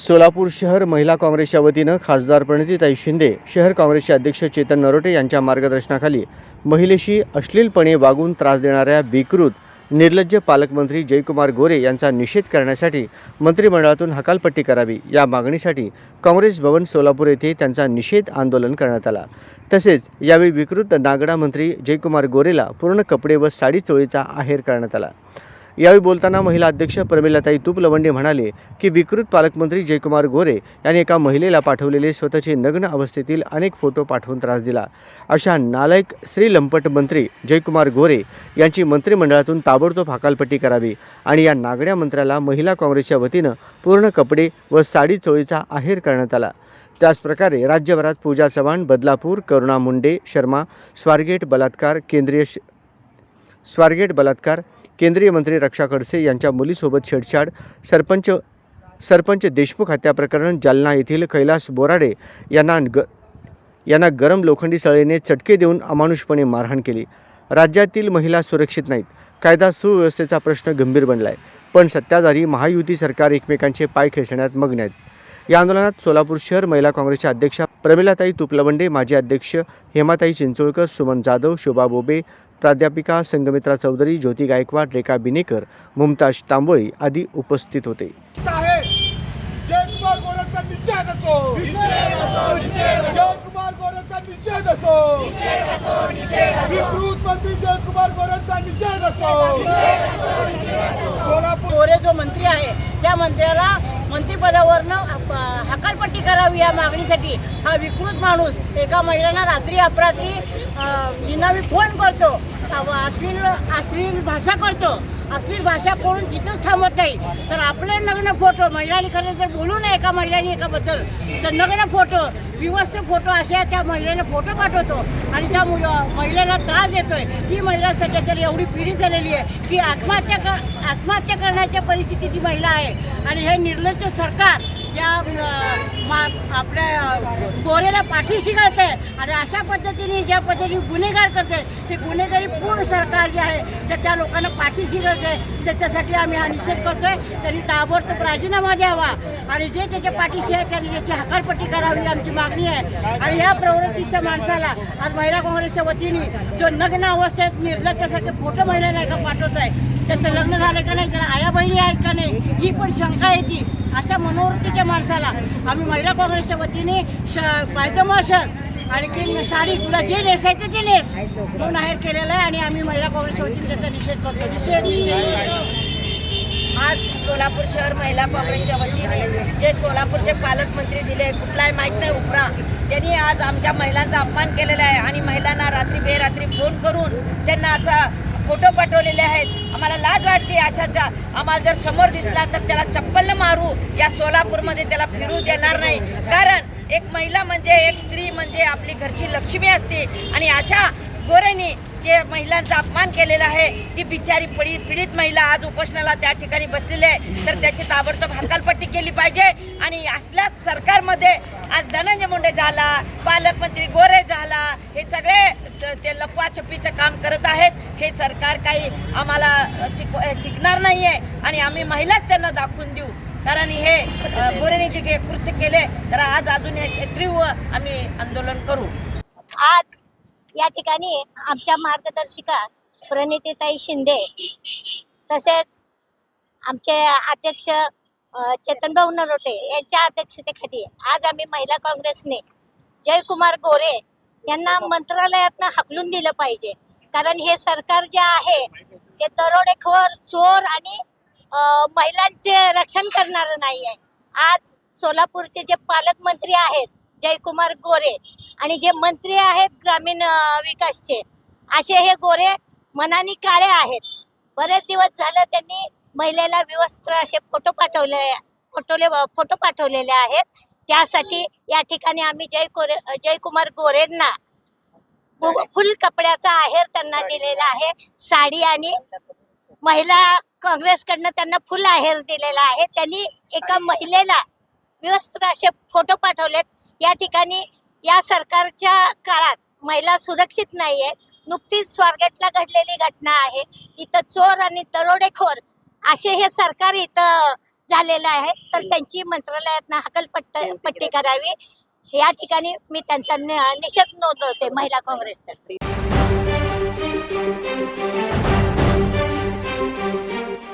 सोलापूर शहर महिला काँग्रेसच्या वतीनं खासदार प्रणितीताई शिंदे शहर काँग्रेसचे अध्यक्ष चेतन नरोटे यांच्या मार्गदर्शनाखाली महिलेशी अश्लीलपणे वागून त्रास देणाऱ्या विकृत निर्लज्ज पालकमंत्री जयकुमार गोरे यांचा निषेध करण्यासाठी मंत्रिमंडळातून हकालपट्टी करावी या मागणीसाठी काँग्रेस भवन सोलापूर येथे त्यांचा निषेध आंदोलन करण्यात आला. तसेच यावेळी विकृत नागडा मंत्री जयकुमार गोरेला पूर्ण कपडे व साडी चोळीचा आहेर करण्यात आला. यावेळी बोलताना महिला अध्यक्ष प्रमिलाताई तुपलवंडे म्हणाले की विकृत पालकमंत्री जयकुमार गोरे यांनी एका महिलेला पाठवलेले स्वतःचे नग्न अवस्थेतील अनेक फोटो पाठवून त्रास दिला. अशा नालायक श्री लंपट मंत्री जयकुमार गोरे यांची मंत्रिमंडळातून ताबडतोब हकालपट्टी करावी आणि या नागड्या मंत्र्याला महिला काँग्रेसच्या वतीनं पूर्ण कपडे व साडी चोळीचा आहेर करण्यात आला. त्याचप्रकारे राज्यभरात पूजा चव्हाण बदलापूर करुणा मुंडे शर्मा स्वारगेट बलात्कार केंद्रीय श स्वारगेट बलात्कार केंद्रीय मंत्री रक्षा खडसे यांच्या मुलीसोबत छेडछाड. सरपंच सरपंच देशमुख हत्या प्रकरण जालना येथील कैलास बोराडे यांना ग यांना गरम लोखंडी सळेने चटके देऊन अमानुषपणे मारहाण केली. राज्यातील महिला सुरक्षित नाहीत. कायदा सुव्यवस्थेचा प्रश्न गंभीर बनला आहे पण सत्ताधारी महायुती सरकार एकमेकांचे पाय खेचण्यात मग्न आहेत. या आंदोलनात सोलापूर शहर महिला काँग्रेसच्या अध्यक्षा प्रमिलाताई तुपलवंडे माजी अध्यक्ष हेमाताई चिंचोळकर सुमन जाधव शोभा बोबे प्राध्यापिका संगमित्रा चौधरी ज्योती गायकवाड रेखा बिनेकर मुमताज तांबोळी आदी उपस्थित होते. आहे. जयकुमार गोरेचा निषेध असो. जयकुमार गोरेचा निषेध असो. विकृत मंत्री जयकुमार गोरेचा निषेध असो. सोलापूर गोरे जो मंत्री आहे त्या मंत्र्याला मंत्रिपदावरनं हकालपट्टी करावी या मागणीसाठी हा विकृत माणूस एका महिलांना रात्री अपरात्री निनावी फोन करतो. अश्लील अश्लील भाषा करतो. अश्लील भाषा करून तिथंच थांबत नाही. तर आपले नग्न फोटो महिलांनी खरं जर बोलू नये एका महिलांनी एकाबद्दल तर नग्न फोटो विवस्त्र फोटो अशा त्या महिलेला फोटो पाठवतो. आणि त्या मुल- महिलेला त्रास देतोय. ती महिला सध्या तरी एवढी पीडित झालेली आहे की आत्महत्या कर आत्महत्या करण्याच्या परिस्थितीत ती महिला आहे. आणि हे निर्लज्ज सरकार या मा- आपल्या गोरेला पाठीशी घालते आणि अशा पद्धतीने ज्या पद्धतीने गुन्हेगार करते ते गुन्हेगारी पूर्ण सरकार जे आहे तर त्या लोकांना पाठीशी घालते. त्याच्यासाठी आम्ही हा निषेध करतोय. त्यांनी ताबडतोब राजीनामा द्यावा. आणि जे त्याच्या पाठीशी आहे त्यांनी त्याची हकालपट्टी करावी आमची मागणी आहे. आणि या प्रवृत्तीच्या माणसाला आज महिला काँग्रेसच्या वतीने जो नग्न अवस्थेत निर्लज्जासारखे फोटो नाही का पाठवत आहे त्याचं लग्न झालं का नाही त्याला आया बहिणी आहेत का नाही ही पण शंका येते अशा मनोवृत्तीच्या माणसाला आम्ही महिला काँग्रेसच्या वतीने श पायजमा शर्ट आणखी साडी तुला जे नेसायचं ते नेस म्हणून आहेर केलेलं आहे आणि आम्ही महिला काँग्रेसच्या वतीने त्याचा निषेध करतो. निषेध म्हणजे आज सोलापूर शहर महिला काँग्रेसच्या वतीने जे सोलापूरचे पालकमंत्री दिले कुठलाही माहीत नाही उपरा त्यांनी आज आमच्या महिलांचा अपमान केलेला आहे आणि महिलांना रात्री बेरात्री फोन करून त्यांना असा फोटो पाठवलेले आहेत. आम्हाला लाज वाटते अशाचा. आम्हाला जर समोर दिसला तर त्याला चप्पल मारू या सोलापूरमध्ये त्याला फिरू देणार नाही. कारण एक महिला म्हणजे एक स्त्री म्हणजे आपली घरची लक्ष्मी असते. आणि अशा गोरेनी जे महिलांचा अपमान केलेला आहे ती बिचारी पीडित पीडित महिला आज उपोषणाला त्या ठिकाणी बसलेली आहे. तर त्याची ताबडतोब हकालपट्टी केली पाहिजे. आणि असल्याच सरकारमध्ये आज धनंजय मुंडे झाला पालकमंत्री गोरे झाला हे सगळे ते लपवाछपीचं काम करत आहेत. हे सरकार काही आम्हाला टिक टिकणार नाही आहे आणि आम्ही महिलाच त्यांना दाखवून देऊ. कारण हे अ, गोरेने जे कृत्य केले तर आज अजून हे तीव्र आम्ही आंदोलन करू. आज या ठिकाणी आमच्या मार्गदर्शिका प्रणितीताई शिंदे तसेच आमचे अध्यक्ष चेतनभाऊ नरोटे यांच्या अध्यक्षतेखाली आज आम्ही महिला काँग्रेसने जयकुमार गोरे यांना मंत्रालयातनं हकलून दिलं पाहिजे. कारण हे सरकार जे आहे ते दरोडेखोर चोर आणि महिलांचे रक्षण करणारं नाही आहे आज सोलापूरचे जे पालकमंत्री आहेत जयकुमार गोरे आणि जे मंत्री आहेत ग्रामीण विकासचे असे हे गोरे मनाने काळे आहेत. बरेच दिवस झालं त्यांनी महिलेला विवस्त्र असे फोटो पाठवले फोटोले फोटो पाठवलेले आहेत. त्यासाठी या ठिकाणी आम्ही जय गोरे जयकुमार गोरेंना फु- फुल कपड्याचा आहेर त्यांना दिलेला आहे. साडी आणि महिला काँग्रेसकडनं त्यांना फुल आहेर दिलेला आहे. त्यांनी एका महिलेला विवस्त्र असे फोटो पाठवलेत. या ठिकाणी या सरकारच्या काळात महिला सुरक्षित नाहीये. नुकतीच स्वारगेटला घडलेली घटना आहे. इथं चोर आणि दरोडेखोर असे हे सरकार इथं झालेला आहे. तर त्यांची मंत्रालयातनं हकलपट्ट पट्टी करावी. या ठिकाणी मी त्यांचा निषेध नोंदवते महिला काँग्रेसतर्फे.